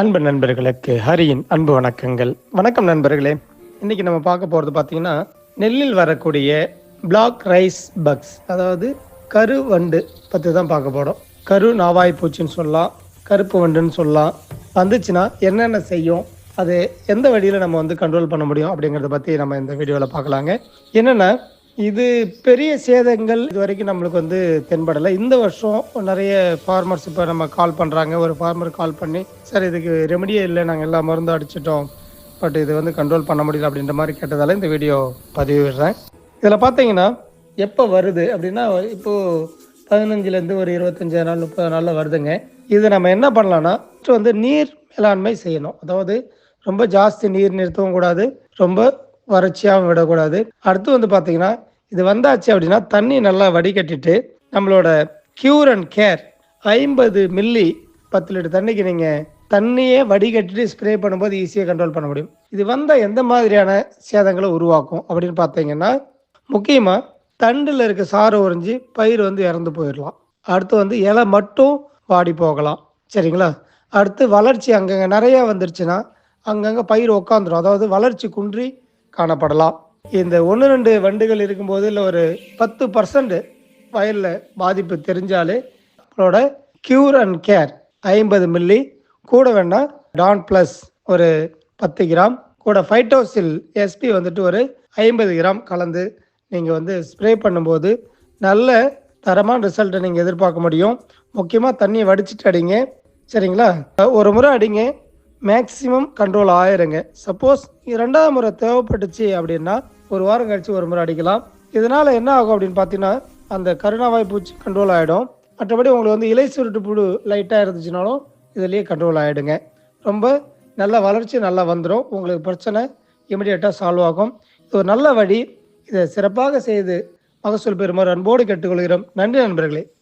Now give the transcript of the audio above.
அன்பு நண்பர்களுக்கு ஹரியின் அன்பு வணக்கங்கள். வணக்கம் நண்பர்களே. இன்னைக்கு நம்ம பார்க்க போகிறது பார்த்தீங்கன்னா நெல்லில் வரக்கூடிய பிளாக் ரைஸ் பக்ஸ் அதாவது கரு வண்டு பற்றி தான் பார்க்க போகிறோம் கரு நாவாய் பூச்சின்னு சொல்லலாம் கருப்பு வண்டுன்னு சொல்லலாம். வந்துச்சுன்னா என்னென்ன செய்யும் அது எந்த வழியில் நம்ம வந்து கண்ட்ரோல் பண்ண முடியும் அப்படிங்கிறத பற்றி நம்ம இந்த வீடியோவில் பார்க்கலாங்க. என்னென்னா இது பெரிய சேதங்கள் இது வரைக்கும் நம்மளுக்கு வந்து தென்படலை. இந்த வருஷம் நிறைய ஃபார்மர்ஸ் இப்போ நம்ம கால் பண்ணுறாங்க ஒரு ஃபார்மர் கால் பண்ணி சார் இதுக்கு ரெமடியே இல்லை. நாங்கள் எல்லா மருந்தும் அடிச்சிட்டோம். பட் இது வந்து கண்ட்ரோல் பண்ண முடியல அப்படின்ற மாதிரி கேட்டதால இந்த வீடியோ பதிவிடுறேன். இதில் பார்த்தீங்கன்னா எப்போ வருது அப்படின்னா இப்போது பதினஞ்சுலேருந்து ஒரு இருபத்தஞ்சு நாள் முப்பது நாளில் வருதுங்க. இது நம்ம என்ன பண்ணலாம்னா வந்து நீர் மேலாண்மை செய்யணும். அதாவது ரொம்ப ஜாஸ்தி நீர் நிறுத்தவும் கூடாது. ரொம்ப வறட்சியாகவும் விடக்கூடாது. அடுத்து வந்து பார்த்தீங்கன்னா இது வந்தாச்சு அப்படின்னா தண்ணி நல்லா வடிகட்டிட்டு நம்மளோட கியூர் அண்ட் கேர் ஐம்பது மில்லி பத்து லிட்டர் தண்ணிக்கு நீங்கள் தண்ணியே வடிகட்டிட்டு ஸ்ப்ரே பண்ணும்போது ஈஸியாக கண்ட்ரோல் பண்ண முடியும். இது வந்தால் எந்த மாதிரியான சேதங்களை உருவாக்கும் அப்படின்னு பார்த்தீங்கன்னா முக்கியமாக தண்டில் இருக்க சாறு உறிஞ்சி பயிர் வந்து இறந்து போயிடலாம். அடுத்து வந்து இலை மட்டும் வாடி போகலாம். சரிங்களா? அடுத்து வளர்ச்சி அங்கங்கே நிறையா வந்துருச்சுன்னா அங்கங்கே பயிர் உக்காந்துடும் அதாவது வளர்ச்சி குன்றி காணப்படலாம். இந்த ஒன்று ரெண்டு வண்டுகள் இருக்கும்போது இல்லை ஒரு பத்து பர்சன்ட் வயலில் பாதிப்பு தெரிஞ்சாலே நம்மளோட கியூர் அண்ட் கேர் ஐம்பது மில்லி கூட வேணால் டான் ப்ளஸ் ஒரு பத்து கிராம் கூட ஃபைட்டோசில் எஸ்பி வந்துட்டு ஒரு ஐம்பது கிராம் கலந்து நீங்கள் வந்து ஸ்ப்ரே பண்ணும்போது நல்ல தரமான ரிசல்ட்டை நீங்கள் எதிர்பார்க்க முடியும். முக்கியமாக தண்ணியை வடிச்சிட்டு அடிங்க. சரிங்களா? ஒரு முறை அடிங்க. மேக்ஸிமம் கண்ட்ரோல் ஆயிருங்க. சப்போஸ் ரெண்டாவது முறை தேவைப்பட்டுச்சு அப்படின்னா ஒரு வாரம் கழிச்சு ஒரு முறை அடிக்கலாம். இதனால என்ன ஆகும் அப்படின்னு பார்த்தீங்கன்னா அந்த கருணாவாய் பூச்சி கண்ட்ரோல் ஆகிடும் மற்றபடி உங்களுக்கு வந்து இலை சுருட்டு புழு லைட்டாக இருந்துச்சுனாலும் இதுலேயே கண்ட்ரோல் ஆகிடுங்க ரொம்ப நல்ல வளர்ச்சி நல்லா வந்துடும் உங்களுக்கு பிரச்சனை இமிடியேட்டாக சால்வ் ஆகும். இது ஒரு நல்ல வழி. இதை சிறப்பாக செய்து மகசூல் பெறுமாறு அன்போடு கேட்டுக்கொள்கிறோம். நன்றி நண்பர்களே.